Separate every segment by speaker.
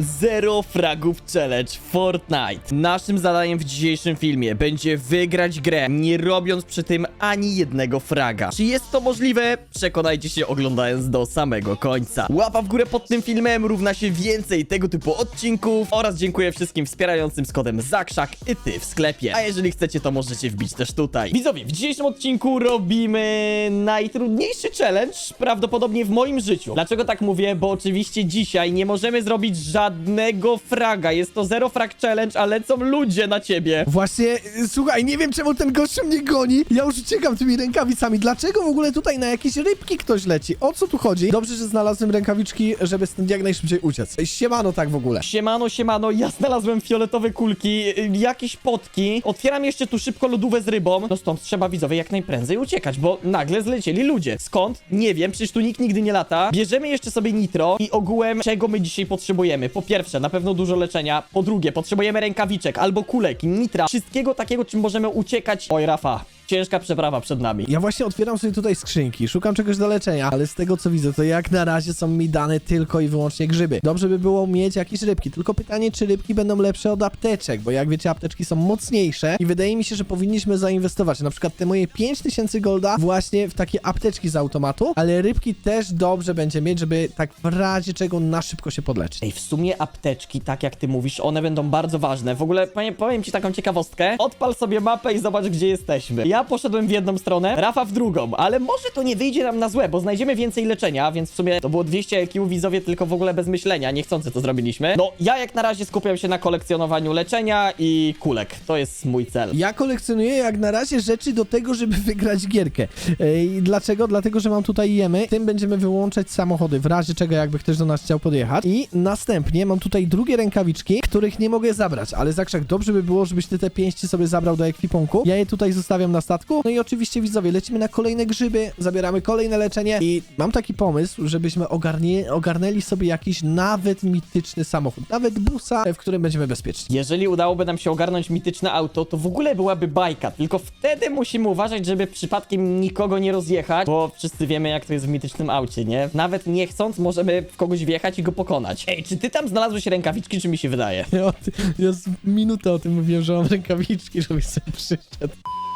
Speaker 1: Zero fragów challenge Fortnite. Naszym zadaniem w dzisiejszym filmie będzie wygrać grę, nie robiąc przy tym ani jednego fraga. Czy jest to możliwe? Przekonajcie się oglądając do samego końca. Łapa w górę pod tym filmem równa się więcej tego typu odcinków oraz dziękuję wszystkim wspierającym z kodem ZAKRZAK i ty w sklepie. A jeżeli chcecie, to możecie wbić też tutaj. Widzowie, w dzisiejszym odcinku robimy najtrudniejszy challenge prawdopodobnie w moim życiu. Dlaczego tak mówię? Bo oczywiście dzisiaj nie możemy zrobić żadnego fraga. Jest to zero frag challenge, a lecą ludzie na ciebie.
Speaker 2: Właśnie, y, słuchaj, nie wiem czemu ten gościu mnie goni. Ja już uciekam tymi rękawicami. Dlaczego w ogóle tutaj na jakieś rybki ktoś leci? O co tu chodzi? Dobrze, że znalazłem rękawiczki, żeby stąd jak najszybciej uciec. Siemano tak w ogóle.
Speaker 1: Siemano, siemano, ja znalazłem fioletowe kulki, y, jakieś potki. Otwieram jeszcze tu szybko lodówę z rybą. No stąd trzeba widzowie jak najprędzej uciekać, bo nagle zlecieli ludzie. Skąd? Nie wiem, przecież tu nikt nigdy nie lata. Bierzemy jeszcze sobie nitro i ogółem czego my dzisiaj potrzebujemy. Po pierwsze, na pewno dużo leczenia. Po drugie, potrzebujemy rękawiczek albo kulek, nitra, wszystkiego takiego, czym możemy uciekać. Oj, Rafa, ciężka przeprawa przed nami.
Speaker 2: Ja właśnie otwieram sobie tutaj skrzynki, szukam czegoś do leczenia, ale z tego co widzę, to jak na razie są mi dane tylko i wyłącznie grzyby. Dobrze by było mieć jakieś rybki, tylko pytanie, czy rybki będą lepsze od apteczek, bo jak wiecie, apteczki są mocniejsze i wydaje mi się, że powinniśmy zainwestować na przykład te moje 5000 golda właśnie w takie apteczki z automatu, ale rybki też dobrze będzie mieć, żeby tak w razie czego na szybko się podleczyć.
Speaker 1: Ej, w sumie apteczki, tak jak ty mówisz, one będą bardzo ważne. W ogóle powiem, powiem ci taką ciekawostkę. Odpal sobie mapę i zobacz, gdzie jesteśmy. Ja poszedłem w jedną stronę, Rafa w drugą, ale może to nie wyjdzie nam na złe, bo znajdziemy więcej leczenia, więc w sumie to było 200 IQ widzowie tylko w ogóle bez myślenia, niechcący to zrobiliśmy. No, ja jak na razie skupiam się na kolekcjonowaniu leczenia i kulek. To jest mój cel.
Speaker 2: Ja kolekcjonuję jak na razie rzeczy do tego, żeby wygrać gierkę. Ej, dlaczego? Dlatego, że mam tutaj jemy. Tym będziemy wyłączać samochody, w razie czego jakby ktoś do nas chciał podjechać. I następnie mam tutaj drugie rękawiczki, których nie mogę zabrać, ale Zakrzak, dobrze by było, żebyś ty te pięści sobie zabrał do ekwipunku. Ja je tutaj zostawiam na statku. No i oczywiście widzowie, lecimy na kolejne grzyby, zabieramy kolejne leczenie i mam taki pomysł, żebyśmy ogarnie, ogarnęli sobie jakiś nawet mityczny samochód, nawet busa, w którym będziemy bezpieczni.
Speaker 1: Jeżeli udałoby nam się ogarnąć mityczne auto, to w ogóle byłaby bajka. Tylko wtedy musimy uważać, żeby przypadkiem nikogo nie rozjechać, bo wszyscy wiemy, jak to jest w mitycznym aucie, nie? Nawet nie chcąc, możemy w kogoś wjechać i go pokonać. Ej, czy ty tam znalazłeś rękawiczki, czy mi się wydaje?
Speaker 2: Ja, ja z minutę o tym mówiłem, że mam rękawiczki, żebyś sobie przyszedł.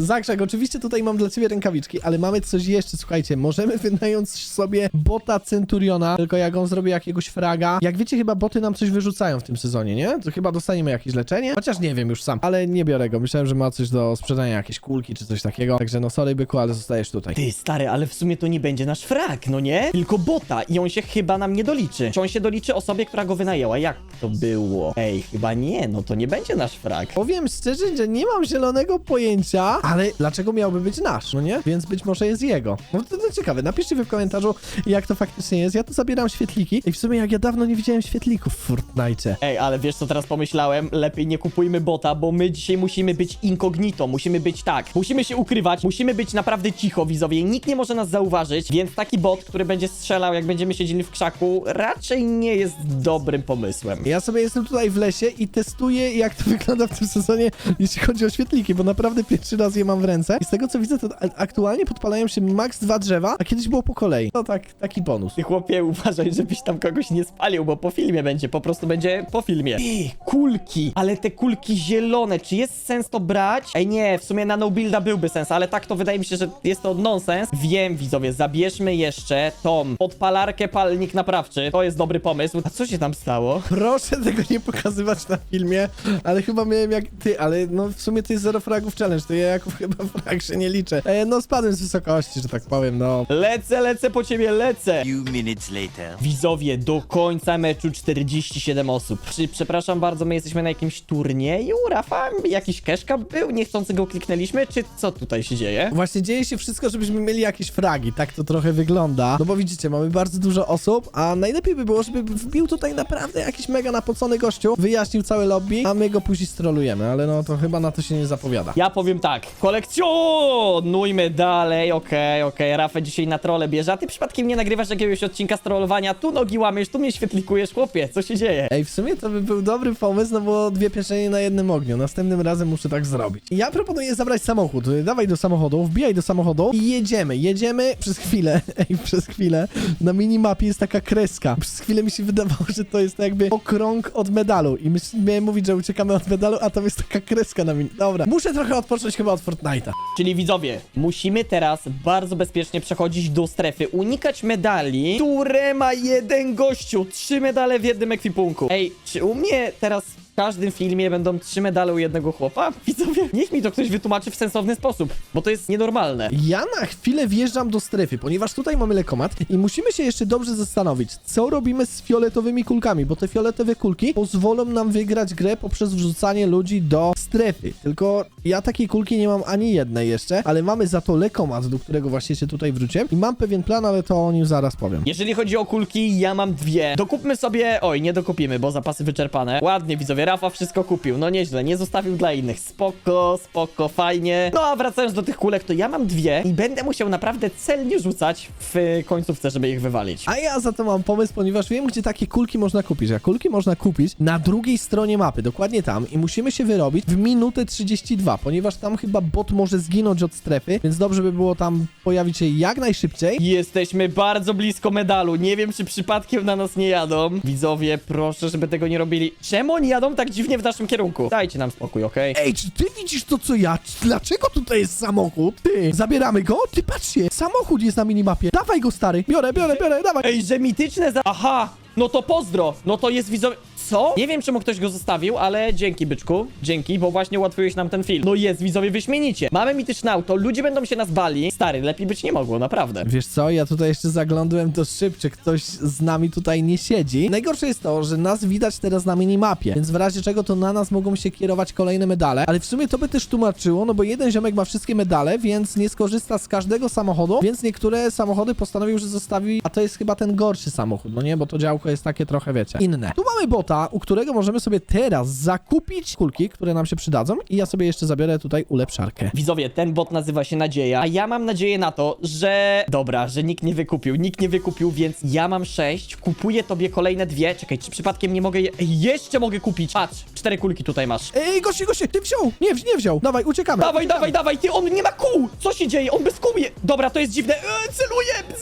Speaker 2: Zakrzak, oczywiście tutaj mam dla ciebie rękawiczki, ale mamy coś jeszcze, słuchajcie, możemy wynająć sobie bota Centuriona, tylko jak on zrobi jakiegoś fraga, jak wiecie, chyba boty nam coś wyrzucają w tym sezonie, nie? To chyba dostaniemy jakieś leczenie, chociaż nie wiem już sam, ale nie biorę go, myślałem, że ma coś do sprzedania, jakieś kulki czy coś takiego, także no sorry byku, ale zostajesz tutaj.
Speaker 1: Ty, stary, ale w sumie to nie będzie nasz frak, no nie? Tylko bota i on się chyba nam nie doliczy. Czy on się doliczy osobie, która go wynajęła? Jak to było? Ej, chyba nie, no to nie będzie nasz frak.
Speaker 2: Powiem szczerze, że nie mam zielonego pojęcia, ale dlaczego miałby być nasz, no nie? Więc być może jest jego. No to, to ciekawe, napiszcie wy w komentarzu, jak to faktycznie jest. Ja tu zabieram świetliki i w sumie jak ja dawno nie widziałem świetlików w Fortnite.
Speaker 1: Ej, ale wiesz co teraz pomyślałem? Lepiej nie kupujmy bota, bo my dzisiaj musimy być incognito, musimy być tak, musimy się ukrywać, musimy być naprawdę cicho, widzowie, nikt nie może nas zauważyć, więc taki bot, który będzie strzelał, jak będziemy siedzieli w krzaku, raczej nie jest dobrym pomysłem.
Speaker 2: Ja sobie jestem tutaj w lesie i testuję, jak to wygląda w tym sezonie, jeśli chodzi o świetliki, bo naprawdę pierwszy raz je mam w ręce. I z tego co widzę, to aktualnie podpalają się max dwa drzewa, a kiedyś było po kolei. To tak, taki bonus.
Speaker 1: Ty chłopie, uważaj, żebyś tam kogoś nie spalił, bo po filmie będzie, po prostu będzie po filmie. Ty, kulki, ale te kulki zielone, czy jest sens to brać? Ej nie, w sumie na no builda byłby sens, ale tak to wydaje mi się, że jest to nonsens. Wiem, widzowie, zabierzmy jeszcze tą podpalarkę palnik naprawczy, to jest dobry pomysł. A co się tam stało?
Speaker 2: Proszę tego nie pokazywać na filmie, ale chyba miałem jak ty, ale no w sumie to jest zero fragów challenge, to ja chyba frag się nie liczę. E, no spadłem z wysokości, że tak powiem, no.
Speaker 1: Lecę, lecę po ciebie, lecę!
Speaker 3: few minutes later.
Speaker 1: Widzowie, do końca meczu 47 osób. Czy, przepraszam bardzo, my jesteśmy na jakimś turnieju? Rafa, jakiś keszka był? Niechcący go kliknęliśmy? Czy co tutaj się dzieje?
Speaker 2: Właśnie dzieje się wszystko, żebyśmy mieli jakieś fragi, tak to trochę wygląda. No bo widzicie, mamy bardzo dużo osób, a najlepiej by było, żeby wbił tutaj naprawdę jakiś mega napocony gościu, wyjaśnił całe lobby, a my go później strolujemy, ale no to chyba na to się nie zapowiada.
Speaker 1: Ja powiem tak, Kolekcjonujmy dalej, okej, okej. Rafa dzisiaj na trole bierze, a ty przypadkiem nie nagrywasz jakiegoś odcinka z trollowania, tu nogi łamiesz, tu mnie świetlikujesz, chłopie, co się dzieje?
Speaker 2: Ej, w sumie to by był dobry pomysł, no bo dwie pieczenie na jednym ogniu. Następnym razem muszę tak zrobić. Ja proponuję zabrać samochód. Dawaj do samochodu, wbijaj do samochodu i jedziemy. Jedziemy przez chwilę, ej, przez chwilę. Na minimapie jest taka kreska. Przez chwilę mi się wydawało, że to jest jakby okrąg od medalu. I myśl, miałem mówić, że uciekamy od medalu, a tam jest taka kreska na min... Dobra, muszę trochę odpocząć chyba od Fortnite'a.
Speaker 1: Czyli widzowie, musimy teraz bardzo bezpiecznie przechodzić do strefy, unikać medali, które ma jeden gościu. Trzy medale w jednym ekwipunku. Ej, czy u mnie teraz w każdym filmie będą trzy medale u jednego chłopa? Widzowie, niech mi to ktoś wytłumaczy w sensowny sposób, bo to jest nienormalne.
Speaker 2: Ja na chwilę wjeżdżam do strefy, ponieważ tutaj mamy lekomat i musimy się jeszcze dobrze zastanowić, co robimy z fioletowymi kulkami, bo te fioletowe kulki pozwolą nam wygrać grę poprzez wrzucanie ludzi do strefy. Tylko ja takiej kulki nie mam ani jednej jeszcze, ale mamy za to lekomat, do którego właśnie się tutaj wróciłem i mam pewien plan, ale to o nim zaraz powiem.
Speaker 1: Jeżeli chodzi o kulki, ja mam dwie. Dokupmy sobie... Oj, nie dokupimy, bo zapasy wyczerpane. Ładnie, widzowie, Rafa wszystko kupił. No nieźle, nie zostawił dla innych. Spoko, spoko, fajnie. No a wracając do tych kulek, to ja mam dwie i będę musiał naprawdę celnie rzucać w końcówce, żeby ich wywalić.
Speaker 2: A ja za to mam pomysł, ponieważ wiem, gdzie takie kulki można kupić. A kulki można kupić na drugiej stronie mapy, dokładnie tam. I musimy się wyrobić w minutę 32, ponieważ tam chyba bot może zginąć od strefy, więc dobrze by było tam pojawić się jak najszybciej.
Speaker 1: Jesteśmy bardzo blisko medalu. Nie wiem, czy przypadkiem na nas nie jadą. Widzowie, proszę, żeby tego nie robili. Czemu oni jadą tak dziwnie w naszym kierunku? Dajcie nam spokój, okej?
Speaker 2: Ej, czy ty widzisz to, co ja? Dlaczego tutaj jest samochód? Ty, zabieramy go? Ty, patrzcie, samochód jest na minimapie. Dawaj go, stary. Biorę, biorę, biorę, dawaj.
Speaker 1: Ej, że mityczne za... Aha! No to pozdro! No to jest widzowie... Co? Nie wiem, czemu ktoś go zostawił, ale dzięki, byczku. Dzięki, bo właśnie ułatwiłeś nam ten film. No jest, widzowie, wyśmienicie. Mamy mityczne auto, ludzie będą się nas bali. Stary, lepiej być nie mogło, naprawdę.
Speaker 2: Wiesz co, ja tutaj jeszcze zaglądałem do szyb, czy ktoś z nami tutaj nie siedzi. Najgorsze jest to, że nas widać teraz na minimapie, więc w razie czego to na nas mogą się kierować kolejne medale, ale w sumie to by też tłumaczyło, no bo jeden ziomek ma wszystkie medale, więc nie skorzysta z każdego samochodu, więc niektóre samochody postanowił, że zostawi, a to jest chyba ten gorszy samochód, no nie, bo to działko jest takie trochę, wiecie, inne. Tu mamy bota, u którego możemy sobie teraz zakupić kulki, które nam się przydadzą i ja sobie jeszcze zabiorę tutaj ulepszarkę.
Speaker 1: Widzowie, ten bot nazywa się Nadzieja, a ja mam nadzieję na to, że... Dobra, że nikt nie wykupił, nikt nie wykupił, więc ja mam sześć, kupuję tobie kolejne dwie. Czekaj, czy przypadkiem nie mogę je... Jeszcze mogę kupić! Patrz, cztery kulki tutaj masz.
Speaker 2: Ej, gości, gości, ty wziął! Nie, nie wziął! Dawaj, uciekamy!
Speaker 1: Dawaj,
Speaker 2: uciekamy.
Speaker 1: dawaj, dawaj, ty, on nie ma kół! Co się dzieje? On bez kół je... Dobra, to jest dziwne. E, celuję! P-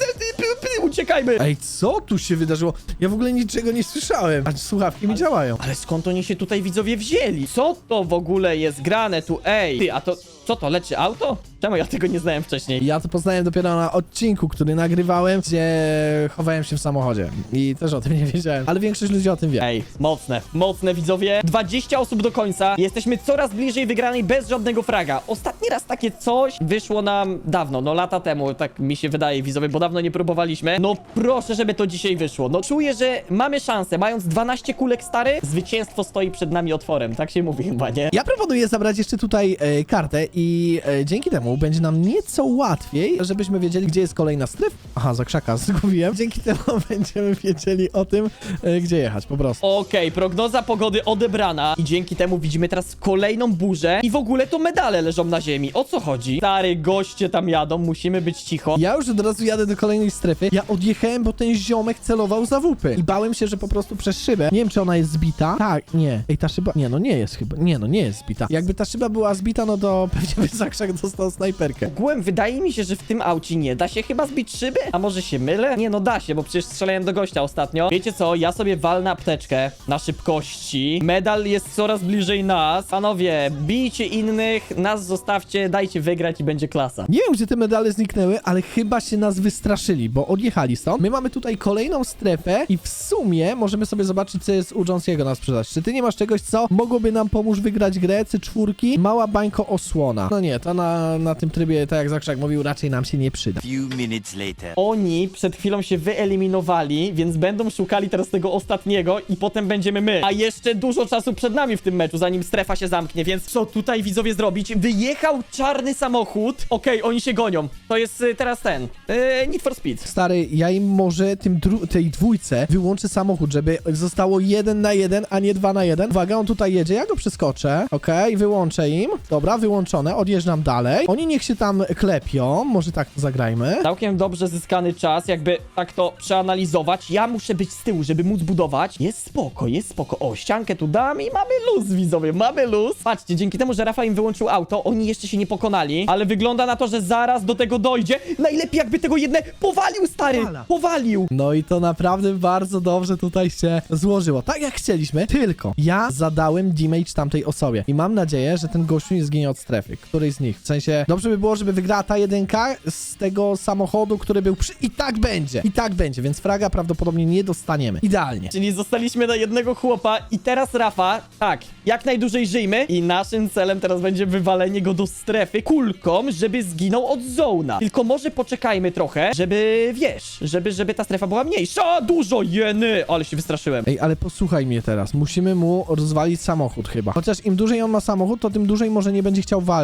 Speaker 1: Uciekajmy!
Speaker 2: Ej, co tu się wydarzyło? Ja w ogóle niczego nie słyszałem. A słuchawki mi działają.
Speaker 1: Ale skąd oni się tutaj widzowie wzięli? Co to w ogóle jest grane tu? Ej! Ty, a to... Co to, leczy auto? Czemu ja tego nie znałem wcześniej?
Speaker 2: Ja to poznałem dopiero na odcinku, który nagrywałem, gdzie chowałem się w samochodzie. I też o tym nie wiedziałem. Ale większość ludzi o tym wie.
Speaker 1: Ej, mocne, mocne widzowie. 20 osób do końca. Jesteśmy coraz bliżej wygranej bez żadnego fraga. Ostatni raz takie coś wyszło nam dawno, no lata temu, tak mi się wydaje, widzowie, bo dawno nie próbowaliśmy. No proszę, żeby to dzisiaj wyszło. No czuję, że mamy szansę. Mając 12 kulek stary, zwycięstwo stoi przed nami otworem. Tak się mówi chyba, nie?
Speaker 2: Ja proponuję zabrać jeszcze tutaj e, kartę i e, dzięki temu będzie nam nieco łatwiej, żebyśmy wiedzieli, gdzie jest kolejna strefa. Aha, za krzaka zgubiłem. Dzięki temu będziemy wiedzieli o tym, e, gdzie jechać, po prostu.
Speaker 1: Okej, prognoza pogody odebrana i dzięki temu widzimy teraz kolejną burzę i w ogóle to medale leżą na ziemi. O co chodzi? Stary, goście tam jadą, musimy być cicho.
Speaker 2: Ja już od razu jadę do kolejnej strefy. Ja odjechałem, bo ten ziomek celował za wupy. I bałem się, że po prostu przez szybę. Nie wiem, czy ona jest zbita. Tak, nie. Ej, ta szyba. Nie, no nie jest chyba. Nie, no nie jest zbita. Jakby ta szyba była zbita, no to pewnie by Zakrzak dostał snajperkę.
Speaker 1: Ogółem wydaje mi się, że w tym aucie nie da się chyba zbić szyby? A może się mylę? Nie no da się, bo przecież strzelałem do gościa ostatnio. Wiecie co, ja sobie walnę apteczkę na szybkości. Medal jest coraz bliżej nas. Panowie, bijcie innych, nas zostawcie, dajcie wygrać i będzie klasa.
Speaker 2: Nie wiem, gdzie te medale zniknęły, ale chyba się nas wystraszyli, bo odjechali stąd. My mamy tutaj kolejną strefę i w sumie możemy sobie zobaczyć, co jest u Jonesiego na sprzedaż. Czy ty nie masz czegoś, co mogłoby nam pomóc wygrać grę? C4, mała bańko No nie, to na, na tym trybie, tak jak Zakrzak mówił, raczej nam się nie przyda.
Speaker 3: Few minutes later.
Speaker 1: Oni przed chwilą się wyeliminowali, więc będą szukali teraz tego ostatniego i potem będziemy my. A jeszcze dużo czasu przed nami w tym meczu, zanim strefa się zamknie, więc co tutaj widzowie zrobić? Wyjechał czarny samochód. Okej, oni się gonią. To jest y, teraz ten. Yy, Need for Speed.
Speaker 2: Stary, ja im może tym dru- tej dwójce wyłączę samochód, żeby zostało jeden na jeden, a nie dwa na jeden. Uwaga, on tutaj jedzie, ja go przeskoczę. Okej, wyłączę im. Dobra, wyłączony. Stronę, odjeżdżam dalej. Oni niech się tam klepią, może tak zagrajmy.
Speaker 1: Całkiem dobrze zyskany czas, jakby tak to przeanalizować. Ja muszę być z tyłu, żeby móc budować. Jest spoko, jest spoko. O, ściankę tu dam i mamy luz, widzowie, mamy luz. Patrzcie, dzięki temu, że Rafa im wyłączył auto, oni jeszcze się nie pokonali, ale wygląda na to, że zaraz do tego dojdzie. Najlepiej jakby tego jedne powalił, stary, powalił.
Speaker 2: No i to naprawdę bardzo dobrze tutaj się złożyło. Tak jak chcieliśmy, tylko ja zadałem damage tamtej osobie. I mam nadzieję, że ten gościu nie zginie od strefy. Któryś z nich. W sensie, dobrze by było, żeby wygrała ta jedynka z tego samochodu, który był przy... I tak będzie. I tak będzie, więc fraga prawdopodobnie nie dostaniemy. Idealnie.
Speaker 1: Czyli zostaliśmy na jednego chłopa i teraz Rafa, tak, jak najdłużej żyjmy i naszym celem teraz będzie wywalenie go do strefy kulką, żeby zginął od zona. Tylko może poczekajmy trochę, żeby, wiesz, żeby, żeby ta strefa była mniejsza. Dużo jeny, ale się wystraszyłem.
Speaker 2: Ej, ale posłuchaj mnie teraz. Musimy mu rozwalić samochód chyba. Chociaż im dłużej on ma samochód, to tym dłużej może nie będzie chciał walczyć,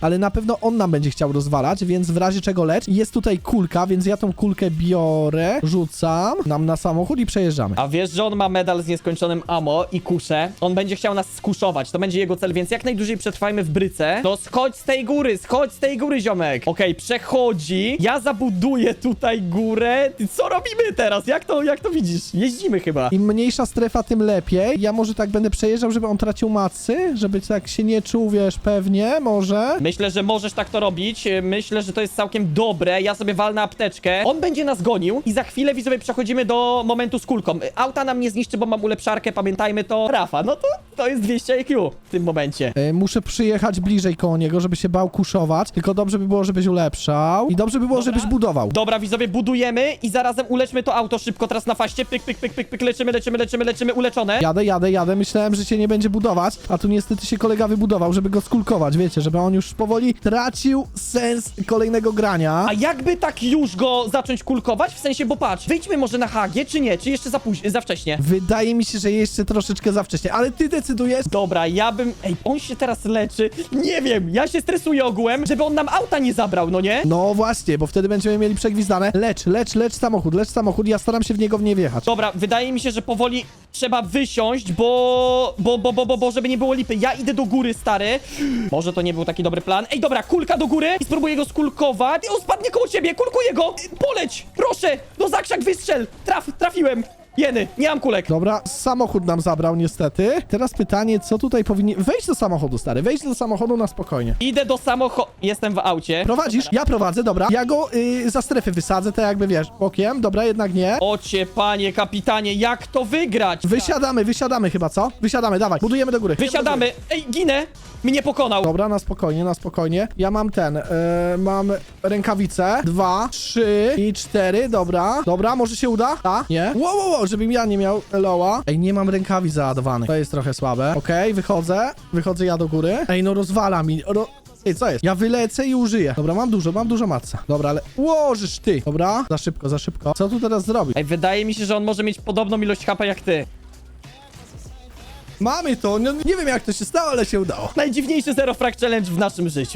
Speaker 2: ale na pewno on nam będzie chciał rozwalać, więc w razie czego lecz. Jest tutaj kulka, więc ja tą kulkę biorę, rzucam nam na samochód i przejeżdżamy.
Speaker 1: A wiesz, że on ma medal z nieskończonym ammo i kuszę? On będzie chciał nas skuszować, to będzie jego cel, więc jak najdłużej przetrwajmy w bryce. To schodź z tej góry, schodź z tej góry, ziomek. Okej, przechodzi. Ja zabuduję tutaj górę. Ty, co robimy teraz? Jak to, jak to widzisz? Jeździmy chyba.
Speaker 2: Im mniejsza strefa, tym lepiej. Ja może tak będę przejeżdżał, żeby on tracił macy, żeby tak się nie czuł, wiesz, pewnie, może.
Speaker 1: Myślę, że możesz tak to robić. Myślę, że to jest całkiem dobre. Ja sobie walnę apteczkę. On będzie nas gonił i za chwilę widzowie przechodzimy do momentu z kulką. Auta nam nie zniszczy, bo mam ulepszarkę, pamiętajmy to. Rafa, no to, to jest 200 IQ w tym momencie.
Speaker 2: E, muszę przyjechać bliżej koło niego, żeby się bał kuszować. Tylko dobrze by było, żebyś ulepszał. I dobrze by było,
Speaker 1: Dobra.
Speaker 2: żebyś budował.
Speaker 1: Dobra, widzowie, budujemy i zarazem uleczmy to auto szybko teraz na faście. Pyk, pyk, pyk, pyk, pyk, leczymy, leczymy, leczymy, leczymy, uleczone.
Speaker 2: Jadę, jadę, jadę. Myślałem, że się nie będzie budować, a tu niestety się kolega wybudował, żeby go skulkować, wiecie, żeby on już powoli tracił sens kolejnego grania.
Speaker 1: A jakby tak już go zacząć kulkować? W sensie, bo patrz, wyjdźmy może na HG, czy nie? Czy jeszcze za późno, za wcześnie?
Speaker 2: Wydaje mi się, że jeszcze troszeczkę za wcześnie, ale ty decydujesz.
Speaker 1: Dobra, ja bym... Ej, on się teraz leczy. Nie wiem, ja się stresuję ogółem, żeby on nam auta nie zabrał, no nie?
Speaker 2: No właśnie, bo wtedy będziemy mieli przegwizdane. Lecz, lecz, lecz samochód, lecz samochód. Ja staram się w niego w nie wjechać.
Speaker 1: Dobra, wydaje mi się, że powoli trzeba wysiąść, bo... Bo, bo, bo, bo, bo, żeby nie było lipy. Ja idę do góry, stary. Może to nie był taki dobry plan. Ej, dobra, kulka do góry i spróbuję go skulkować. I on spadnie koło ciebie, kulkuję go. Poleć, proszę, do zakrzak wystrzel. Traf, trafiłem. Jeny, nie mam kulek.
Speaker 2: Dobra, samochód nam zabrał niestety. Teraz pytanie, co tutaj powinien... Wejdź do samochodu, stary, wejdź do samochodu na spokojnie.
Speaker 1: Idę do samochodu. Jestem w aucie.
Speaker 2: Prowadzisz? Ja prowadzę, dobra. Ja go y, za strefy wysadzę, tak jakby wiesz, bokiem. Dobra, jednak nie.
Speaker 1: Ocie, panie kapitanie, jak to wygrać?
Speaker 2: Wysiadamy, wysiadamy chyba, co? Wysiadamy, dawaj, budujemy do góry.
Speaker 1: Wysiadamy. Ej, ginę. Mnie pokonał.
Speaker 2: Dobra, na spokojnie, na spokojnie. Ja mam ten, e, mam rękawice. Dwa, trzy i cztery, dobra. Dobra, może się uda? A? Nie? Wow, wow, wow, żebym ja nie miał loa. Ej, nie mam rękawic załadowanych. To jest trochę słabe. Okej, wychodzę. Wychodzę ja do góry. Ej, no rozwala mi. Ro... Ej, co jest? Ja wylecę i użyję. Dobra, mam dużo, mam dużo matca. Dobra, ale... Łożysz ty. Dobra, za szybko, za szybko. Co tu teraz zrobić?
Speaker 1: Ej, wydaje mi się, że on może mieć podobną ilość HP jak ty.
Speaker 2: Mamy to, no, nie wiem jak to się stało, ale się udało.
Speaker 1: Najdziwniejszy Zero Frag Challenge w naszym życiu.